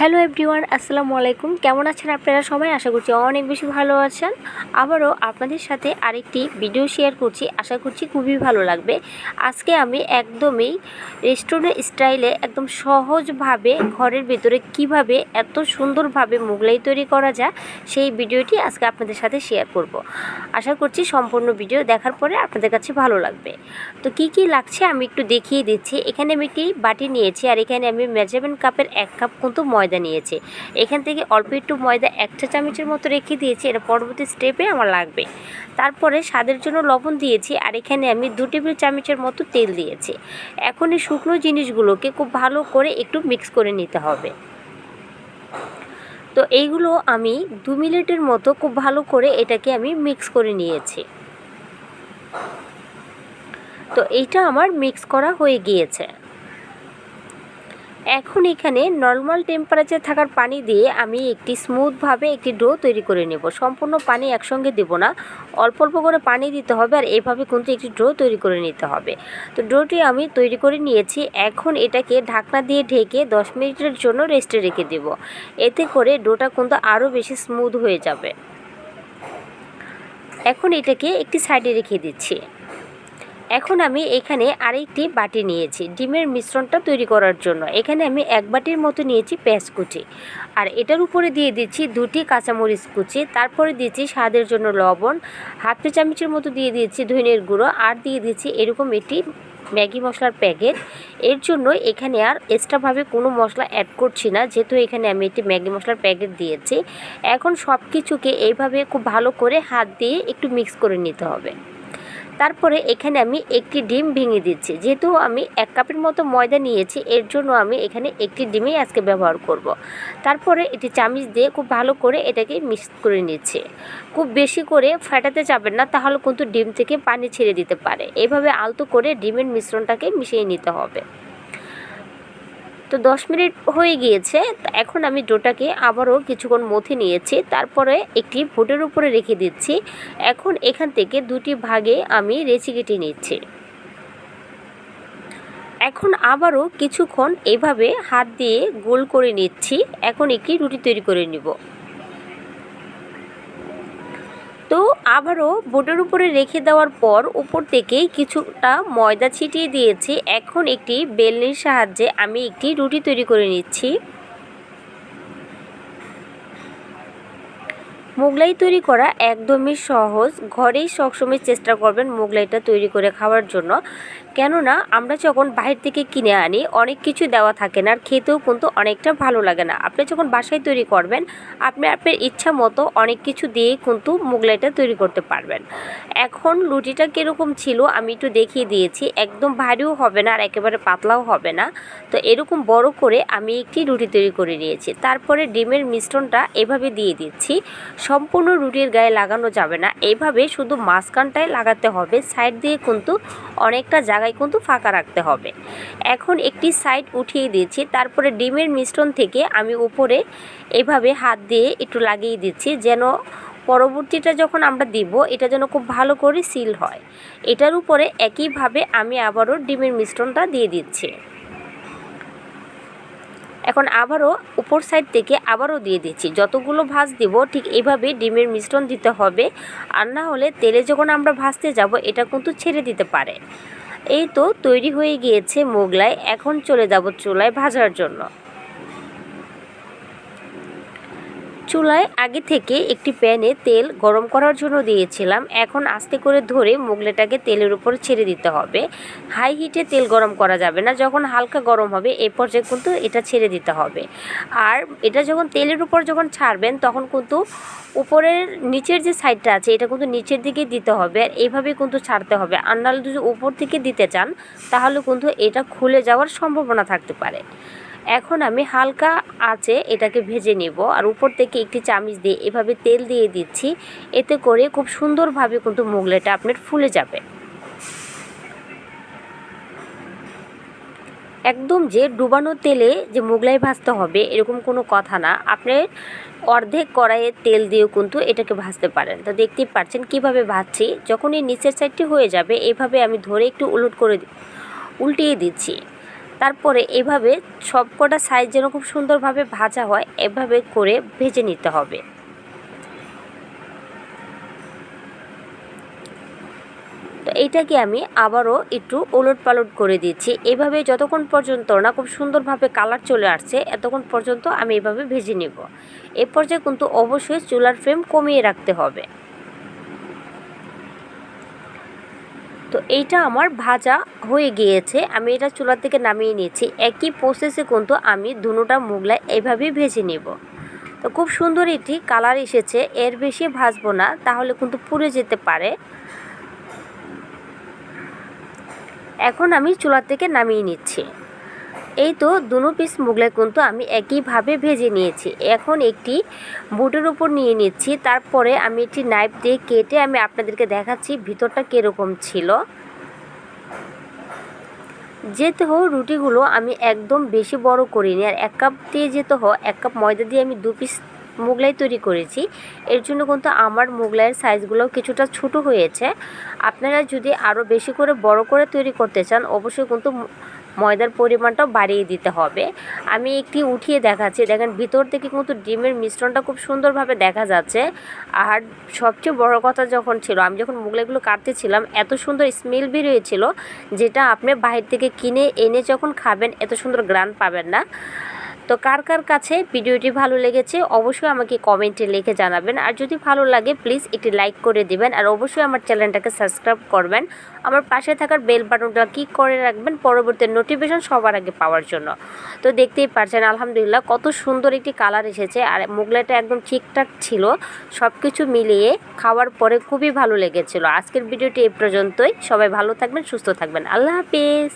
Hello everyone, আসসালামু আলাইকুম। কেমন আছেন আপনারা সবাই? আশা করছি অনেক বেশি ভালো আছেন। আবারও আপনাদের সাথে আরেকটি ভিডিও শেয়ার করছি। আশা করছি খুবই ভালো লাগবে। আজকে আমি একদমই রেস্টুরেন্ট স্টাইলে একদম সহজভাবে ঘরের ভেতরে কীভাবে এত সুন্দরভাবে মোগলাই তৈরি করা যায়, সেই ভিডিওটি আজকে আপনাদের সাথে শেয়ার করব। আশা করছি সম্পূর্ণ ভিডিও দেখার পরে আপনাদের কাছে ভালো লাগবে। তো কি কি লাগছে আমি একটু দেখিয়ে দিচ্ছি। এখানে আমি একটি বাটি নিয়েছি আর এখানে আমি মেজারমেন্ট কাপের এক কাপ কিন্তু ময়দা নিয়েছি। এখান থেকে অল্প একটু ময়দা একটা চামচের মতো রেখে দিয়েছি, এটা পরবর্তী স্টেপে আমার লাগবে। তারপরে স্বাদের জন্য লবণ দিয়েছি, আর এখানে আমি দু টেবিল চামচের মতো তেল দিয়েছি। এখন এই শুকনো জিনিসগুলোকে খুব ভালো করে একটু মিক্স করে নিতে হবে। তো এইগুলো আমি দু মিনিটের মতো খুব ভালো করে এটাকে আমি মিক্স করে নিয়েছি। তো এইটা আমার মিক্স করা হয়ে গিয়েছে। এখন এখানে নর্মাল টেম্পারেচার থাকার পানি দিয়ে আমি একটি স্মুথভাবে একটি ডো তৈরি করে নেব। সম্পূর্ণ পানি একসঙ্গে দেব না। অল্প অল্প করে পানি দিতে হবে আর এভাবে কিন্তু একটি ডো তৈরি করে নিতে হবে। তো ডোটি আমি তৈরি করে নিয়েছি। এখন এটাকে ঢাকনা দিয়ে ঢেকে দশ মিনিটের জন্য রেস্টে রেখে দেব। এতে করে ডোটা কিন্তু আরও বেশি স্মুথ হয়ে যাবে। এখন এটাকে একটি সাইডে রেখে দিচ্ছি। এখন আমি এখানে আরেকটি বাটি নিয়েছি। ডিমের মিশ্রণটা তৈরি করার জন্য। এখানে আমি এক বাটির মতো নিয়েছি পেঁয়াজ কুচি। আর এটার উপরে দিয়ে দিচ্ছি দুটি কাঁচামরিচ কুচি। তারপরে দিয়েছি স্বাদের জন্য লবণ। হাফ চামচের মতো দিয়ে দিয়েছি ধনের গুঁড়ো। আর দিয়ে দিচ্ছি এরকম এটি ম্যাগি মশলার প্যাকেট। এর জন্য এখানে আর এক্সট্রাভাবে কোনো মশলা অ্যাড করছি না। যেহেতু এখানে আমি একটি ম্যাগি মশলার প্যাকেট দিয়েছি। এখন সব কিছুকে এইভাবে খুব ভালো করে হাত দিয়ে একটু মিক্স করে নিতে হবে। তারপরে এখানে আমি একটি ডিম ভেঙে দিচ্ছি। যেহেতু আমি এক কাপের মতো ময়দা নিয়েছি, এর জন্য আমি এখানে একটি ডিমই আজকে ব্যবহার করব। তারপরে এটি চামিচ দিয়ে খুব ভালো করে এটাকে মিক্স করে নিচ্ছে। খুব বেশি করে ফাটাতে যাবেন না, তাহলে কিন্তু ডিম থেকে পানি ছেড়ে দিতে পারে। এভাবে আলতো করে ডিমের মিশ্রণটাকে মিশিয়ে নিতে হবে। তো দশ মিনিট হয়ে গিয়েছে এখন আমি ডোটাকে আবারও কিছুক্ষণ মথে নিয়েছি, তারপরে একটি ভোটের উপরে রেখে দিচ্ছি। এখন এখান থেকে দুটি ভাগে আমি রেচি কেটে নিচ্ছি। এখন আবারও কিছুক্ষণ এভাবে হাত দিয়ে গোল করে নিচ্ছি, এখন একটি রুটি তৈরি করে নিব। তো আবারও বোটের উপরে রেখে দেওয়ার পর উপর থেকে কিছুটা ময়দা ছিটিয়ে দিয়েছি। এখন একটি বেলনির সাহায্যে আমি একটি রুটি তৈরি করে নিচ্ছি। মোগলাই তৈরি করা একদমই সহজ। ঘরেই সবসময় চেষ্টা করবেন মোগলাইটা তৈরি করে খাওয়ার জন্য। কেননা, আমরা যখন বাহির থেকে কিনে আনি, অনেক কিছু দেওয়া থাকে না, আর খেতেও কিন্তু অনেকটা ভালো লাগে না। আপনি যখন বাসায় তৈরি করবেন, আপনি আপনার ইচ্ছা মতো অনেক কিছু দিয়ে কিন্তু মোগলাইটা তৈরি করতে পারবেন। এখন রুটিটা কীরকম ছিল আমি একটু দেখিয়ে দিয়েছি। একদম ভারীও হবে না আর একেবারে পাতলাও হবে না। তো এরকম বড় করে আমি একটি রুটি তৈরি করে নিয়েছি। তারপরে ডিমের মিশ্রণটা এভাবে দিয়ে দিচ্ছি। সম্পূর্ণ রুটির গায়ে লাগানো যাবে না। এইভাবে শুধু মাঝখানটায় লাগাতে হবে, সাইড দিয়ে কিন্তু অনেকটা জায়গায় কিন্তু ফাঁকা রাখতে হবে। এখন একটি সাইড উঠিয়ে দিয়েছি তারপরে ডিমের মিশ্রণ থেকে আমি উপরে এভাবে হাত দিয়ে একটু লাগিয়ে দিচ্ছি, যেন পরবর্তীটা যখন আমরা দিব, এটা যেন খুব ভালো করে সিল হয়। এটার উপরে একইভাবে আমি আবারও ডিমের মিশ্রণটা দিয়ে দিচ্ছি। এখন আবারও উপর সাইড থেকে আবারও দিয়ে দিচ্ছি। যতগুলো ভাজ দিব ঠিক এভাবে ডিমের মিশ্রণ দিতে হবে। আর না হলে তেলে যখন আমরা ভাজতে যাব, এটা কিন্তু ছেড়ে দিতে পারে। এই তো তৈরি হয়ে গিয়েছে মোগলাই। এখন চলে যাব চুলায় ভাজার জন্য। চুলায় আগে থেকে একটি প্যানে তেল গরম করার জন্য দিয়েছিলাম। এখন আস্তে করে ধরে মোগলাটাকে তেলের উপর ছেড়ে দিতে হবে। হাই হিটে তেল গরম করা যাবে না। যখন হালকা গরম হবে এই পর্যায়ে কিন্তু এটা ছেড়ে দিতে হবে। আর এটা যখন তেলের উপর যখন ছাড়বেন, তখন কিন্তু উপরের নিচের যে সাইডটা আছে, এটা কিন্তু নিচের দিকে দিতে হবে। আর এইভাবে কিন্তু ছাড়তে হবে। আর নাহলে যদি উপর থেকে দিতে চান, তাহলে কিন্তু এটা খুলে যাওয়ার সম্ভাবনা থাকতে পারে। এখন আমি হালকা আঁচে এটাকে ভেজে নেব। আর উপর থেকে একটি চামিচ দিয়ে এভাবে তেল দিয়ে দিচ্ছি। এতে করে খুব সুন্দরভাবে কিন্তু মোগলাইটা আপনার ফুলে যাবে। একদম যে ডুবানো তেলে যে মোগলাই ভাজতে হবে এরকম কোনো কথা না। আপনি অর্ধেক কড়াইয়ের তেল দিয়েও কিন্তু এটাকে ভাজতে পারেন। তো দেখতেই পাচ্ছেন কীভাবে ভাজছি। যখন এই নিচের সাইডটি হয়ে যাবে, এভাবে আমি ধরে একটু উলট করে উল্টিয়ে দিচ্ছি। তারপরে এভাবে সবকটা সাইজ যেন খুব সুন্দরভাবে ভাজা হয়, এভাবে করে ভেজে নিতে হবে। তো এইটাকে আমি আবারও একটু ওলট পালট করে দিচ্ছি। এভাবে যতক্ষণ পর্যন্ত না খুব সুন্দরভাবে কালার চলে আসছে, এতক্ষণ পর্যন্ত আমি এভাবে ভেজে নেব। এ পর্যায়ে কিন্তু অবশ্যই চুলার ফ্লেম কমিয়ে রাখতে হবে। তো এইটা আমার ভাজা হয়ে গিয়েছে। আমি এটা চুলার থেকে নামিয়ে নিয়েছি। একই প্রসেসে কিন্তু আমি দুটা মুগলাই এভাবেই ভেজে নেব। তো খুব সুন্দর এটি কালার এসেছে। এর বেশি ভাজবো না, তাহলে কিন্তু পুড়ে যেতে পারে। এখন আমি চুলার থেকে নামিয়ে নিচ্ছি। এই তো দুনো পিস মোগলাই কিন্তু আমি একইভাবে ভেজে নিয়েছি। এখন একটি বুটের উপর নিয়ে নিচ্ছি। তারপরে আমি একটি নাইফ দিয়ে কেটে আমি আপনাদেরকে দেখাচ্ছি ভিতরটা কীরকম ছিল। যেতে হোক, রুটিগুলো আমি একদম বেশি বড় করিনি। আর এক কাপ দিয়ে যেতে হোক, এক কাপ ময়দা দিয়ে আমি দু পিস মোগলাই তৈরি করেছি। এর জন্য কিন্তু আমার মোগলাইয়ের সাইজগুলো কিছুটা ছোট হয়েছে। আপনারা যদি আরও বেশি করে বড় করে তৈরি করতে চান, অবশ্যই কিন্তু ময়দার পরিমাণটাও বাড়িয়ে দিতে হবে। আমি একটি উঠিয়ে দেখাচ্ছি। দেখেন, ভিতর থেকে কিন্তু ডিমের মিশ্রণটা খুব সুন্দরভাবে দেখা যাচ্ছে। আর সবচেয়ে বড় কথা যখন ছিল, আমি যখন মোগলাইগুলো কাটতেছিলাম, এত সুন্দর স্মেল বেরিয়েছিল যেটা আপনি বাহির থেকে কিনে এনে যখন খাবেন, এত সুন্দর গ্রান পাবেন না। তো কার কার কাছে ভিডিওটি ভালো লেগেছে অবশ্যই আমাকে কমেন্টে লিখে জানাবেন। আর যদি ভালো লাগে প্লিজ একটি লাইক করে দিবেন। আর অবশ্যই আমার চ্যানেলটাকে সাবস্ক্রাইব করবেন। আমার পাশে থাকার বেল বাটনটা ক্লিক করে রাখবেন পরবর্তী নোটিফিকেশন সবার আগে পাওয়ার জন্য। তো দেখতেই পারছেন, আলহামদুলিল্লাহ কত সুন্দর একটি কালার এসেছে। আর মোগলাইটা একদম ঠিকঠাক ছিল। সব কিছু মিলিয়ে খাওয়ার পরে খুবই ভালো লেগেছিল। আজকের ভিডিওটি এ পর্যন্তই। সবাই ভালো থাকবেন, সুস্থ থাকবেন। আল্লাহ হাফিজ।